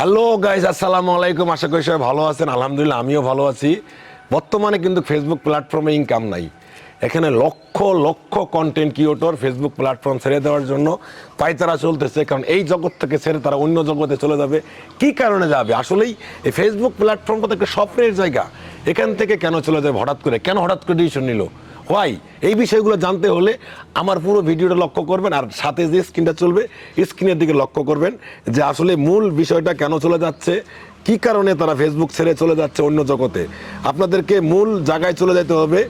Hello guys আসসালামু আলাইকুম। আশা করি সবাই ভালো আছেন। আলহামদুলিল্লাহ, আমিও ভালো আছি। বর্তমানে কিন্তু ফেসবুক প্ল্যাটফর্মে ইনকাম নাই। এখানে lakh lakh content creator Facebook platform ছেড়ে দেওয়ার জন্য পাইতারা চলতেছে। কারণ এই জগৎ থেকে ছেড়ে তারা অন্য জগতে চলে যাবে। কি কারণে যাবে? আসলেই এই ফেসবুক প্ল্যাটফর্মটা একটা স্বপ্নের জায়গা। এখান থেকে কেন চলে যাবে? হঠাৎ করে। কেন হঠাৎ করে ডিসিশন নিল? হোয়াই এই বিষয়গুলো জানতে হলে আমার পুরো ভিডিওটা লক্ষ্য করবেন আর সাথে যে স্ক্রিনটা চলবে, স্ক্রিনের দিকে লক্ষ্য করবেন যে আসলে মূল বিষয়টা কেন চলে যাচ্ছে, কি কারণে তারা ফেসবুক ছেড়ে চলে যাচ্ছে অন্য জগতে। আপনাদেরকে মূল জায়গায় চলে যেতে হবে।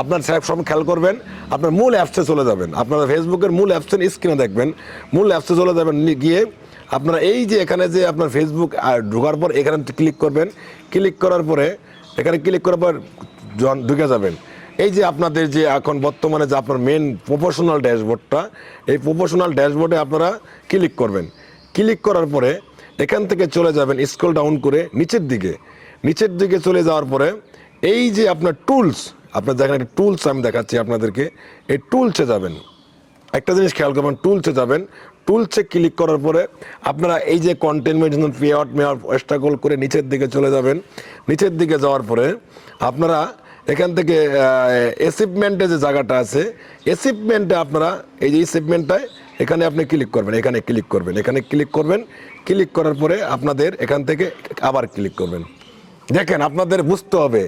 আপনার সব খেয়াল করবেন, আপনার মূল অ্যাপসে চলে যাবেন। আপনারা ফেসবুকের মূল অ্যাপসের স্ক্রিনে দেখবেন। মূল অ্যাপসে চলে যাবেন গিয়ে আপনারা এই যে এখানে যে আপনার ফেসবুক ঢোকার পর এখানে ক্লিক করবেন। ক্লিক করার পরে, এখানে ক্লিক করার পর ঢুকে যাবেন। এই যে আপনাদের যে এখন বর্তমানে যে আপনার মেন প্রফেশনাল ড্যাশবোর্ডটা, এই প্রফেশনাল ড্যাশবোর্ডে আপনারা ক্লিক করবেন। ক্লিক করার পরে এখান থেকে চলে যাবেন স্ক্রল ডাউন করে নিচের দিকে। নিচের দিকে চলে যাওয়ার পরে এই যে আপনার টুলস আপনার যেখানে একটা টুলস আমি দেখাচ্ছি আপনাদেরকে। এই টুলসে যাবেন। একটা জিনিস খেয়াল করবেন টুলসে যাবেন। টুলসে ক্লিক করার পরে আপনারা এই যে containment pay out may out struggle করে নিচের দিকে চলে যাবেন। নিচের দিকে যাওয়ার পরে আপনারা এখান থেকে অ্যাচিভমেন্টে যে জায়গাটা আছে অ্যাচিভমেন্টে আপনারা এই যে অ্যাচিভমেন্টটায় এখানে আপনি ক্লিক করবেন, এখানে ক্লিক করবেন, এখানে ক্লিক করবেন ক্লিক করার পরে আপনাদের এখান থেকে আবার ক্লিক করবেন। দেখেন, আপনাদের বুঝতে হবে,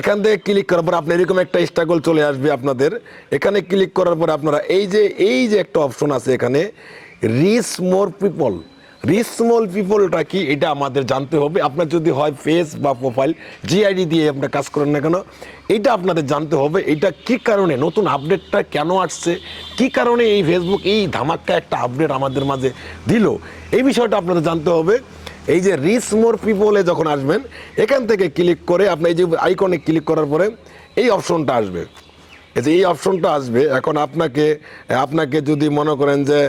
এখান থেকে ক্লিক করার পর আপনি এরকম একটা স্ট্রাগল চলে আসবে আপনাদের। এখানে ক্লিক করার পর আপনারা এই যে এই যে একটা অপশন আছে এখানে reach more people reach small পিপলটা কি, এটা আমাদের জানতে হবে। আপনার যদি হয় ফেস বা প্রোফাইল জিআইডি দিয়ে আপনার কাজ করেন না কেন, এটা আপনাদের জানতে হবে। এটা কি কারণে, নতুন আপডেটটা কেন আসছে, কি কারণে এই ফেসবুক এই ধামাক্কা একটা আপডেট আমাদের মাঝে দিল? এই বিষয়টা আপনাদের জানতে হবে। এই যে রিচ মোর পিপলে যখন আসবেন, এখান থেকে ক্লিক করে আপনি এই যে আইকনে ক্লিক করার পরে এই অপশনটা আসবে। এই অপশনটা আসবে, এখন আপনাকে আপনাকে যদি মনে করেন যে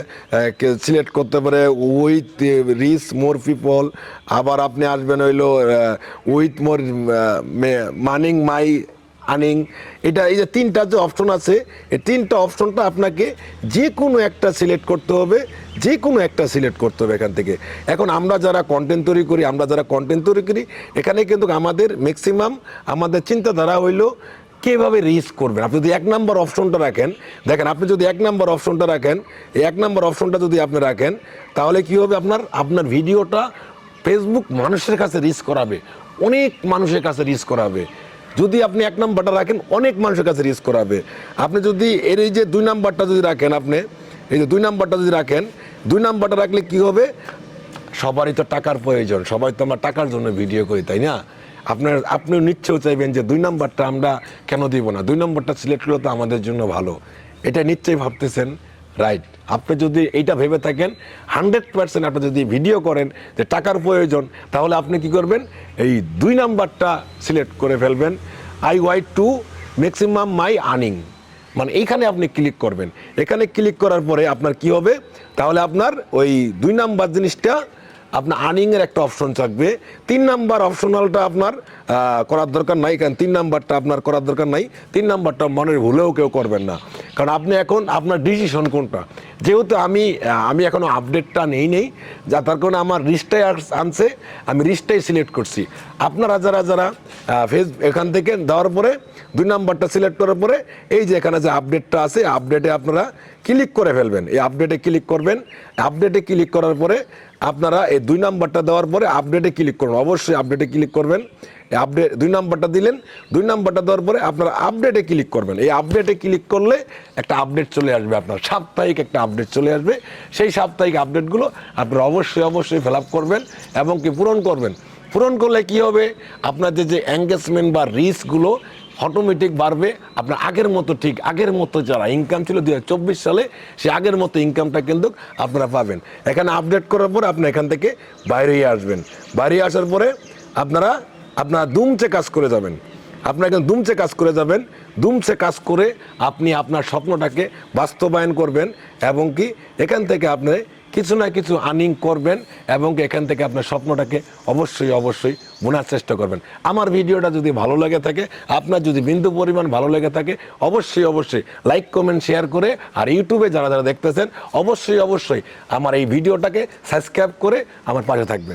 সিলেক্ট করতে পারে উইথ রিচ মোর পিপল আবার আপনি আসবেন হইল উইথ মোর মানিং মাই আর্নিং এটা এই যে তিনটা যে অপশন আছে, এই তিনটা অপশনটা আপনাকে যে কোনো একটা সিলেক্ট করতে হবে যে কোনো একটা সিলেক্ট করতে হবে এখান থেকে। এখন আমরা যারা কন্টেন্ট তৈরি করি, আমরা যারা কন্টেন্ট তৈরি করি, এখানে কিন্তু আমাদের ম্যাক্সিমাম আমাদের চিন্তাধারা হইল কীভাবে রিচ করবেন? আপনি যদি এক নম্বর অপশনটা রাখেন, দেখেন আপনি যদি এক নম্বর অপশনটা রাখেন, এই এক নম্বর অপশনটা যদি আপনি রাখেন, তাহলে কি হবে আপনার? আপনার ভিডিওটা ফেসবুক মানুষের কাছে রিচ করাবে, অনেক মানুষের কাছে রিচ করাবে। যদি আপনি এক নাম্বারটা রাখেন, অনেক মানুষের কাছে রিচ করাবে। আপনি যদি এর এই যে দুই নাম্বারটা যদি রাখেন আপনি, এই যে দুই নাম্বারটা যদি রাখেন, দুই নাম্বারটা রাখলে কি হবে? সবারই তো টাকার প্রয়োজন, সবাই তো আমরা টাকার জন্য ভিডিও করি, তাই না? আপনার, আপনিও নিশ্চয় চাইবেন যে দুই নাম্বারটা আমরা কেন দিব না? দুই নাম্বারটা সিলেক্ট করলে তো আমাদের জন্য ভালো। এটা নিশ্চয়ই ভাবতেছেন, রাইট। আপনি যদি এইটা ভেবে থাকেন, হান্ড্রেড পার্সেন্ট আপনি যদি ভিডিও করেন যে টাকার প্রয়োজন, তাহলে আপনি কি করবেন? এই দুই নাম্বারটা সিলেক্ট করে ফেলবেন। I Y to maximum my earning মানে এইখানে আপনি ক্লিক করবেন। এখানে ক্লিক করার পরে আপনার কি হবে? তাহলে আপনার ওই দুই নাম্বার জিনিসটা আপনার আর্নিংয়ের একটা অপশন থাকবে। তিন নাম্বার অপশনালটা আপনার করার দরকার নাই, কারণ তিন নাম্বারটা আপনার করার দরকার নাই। তিন নাম্বারটা মনের ভুলেও কেউ করবেন না। কারণ আপনি এখন, আপনার ডিসিশন কোনটা? যেহেতু আমি আমি এখনও আপডেটটা নেই নেই, যা তার কারণে আমার রিস্টাই আনছে, আমি রিস্টাই সিলেক্ট করছি। আপনারা যারা যারা ফেস এখান থেকে দেওয়ার পরে, দুই নাম্বারটা সিলেক্ট করার পরে, এই যে এখানে যে আপডেটটা আছে আপডেটে আপনারা ক্লিক করে ফেলবেন। এই আপডেটে ক্লিক করবেন। আপডেটে ক্লিক করার পরে আপনারা এই দুই নাম্বারটা দেওয়ার পরে আপডেটে ক্লিক করবেন অবশ্যই আপডেটে ক্লিক করবেন। আপডেট দুই নাম্বারটা দিলেন। দুই নাম্বারটা দেওয়ার পরে আপনারা আপডেটে ক্লিক করবেন। এই আপডেটে ক্লিক করলে একটা আপডেট চলে আসবে আপনার। সাপ্তাহিক একটা আপডেট চলে আসবে। সেই সাপ্তাহিক আপডেটগুলো আপনারা অবশ্যই অবশ্যই ফিল করবেন এবং কি পূরণ করবেন। পূরণ করলে কি হবে? আপনাদের যে এঙ্গেজমেন্ট বা রিস্কগুলো অটোমেটিক বাড়বে, আপনার আগের মতো ঠিক, আগের মতো যারা ইনকাম ছিল দু হাজার চব্বিশ সালে, সে আগের মতো ইনকামটা কিন্তু আপনারা পাবেন। এখানে আপডেট করার পর আপনি এখান থেকে বাইরে আসবেন। বাইরে আসার পরে আপনারা আপনারা দুমচে কাজ করে যাবেন। আপনার এখানে দুমচে কাজ করে যাবেন। দুমচে কাজ করে আপনি আপনার স্বপ্নটাকে বাস্তবায়ন করবেন এবং কি এখান থেকে আপনি কিছু না কিছু আর্নিং করবেন এবং এখান থেকে আপনার স্বপ্নটাকে অবশ্যই অবশ্যই বোনার চেষ্টা করবেন। আমার ভিডিওটা যদি ভালো লেগে থাকে, আপনার যদি বিন্দু পরিমাণ ভালো লেগে থাকে, অবশ্যই অবশ্যই লাইক কমেন্ট শেয়ার করে আর ইউটিউবে যারা যারা দেখতেছেন, অবশ্যই অবশ্যই আমার এই ভিডিওটাকে সাবস্ক্রাইব করে আমার পাশে থাকবেন।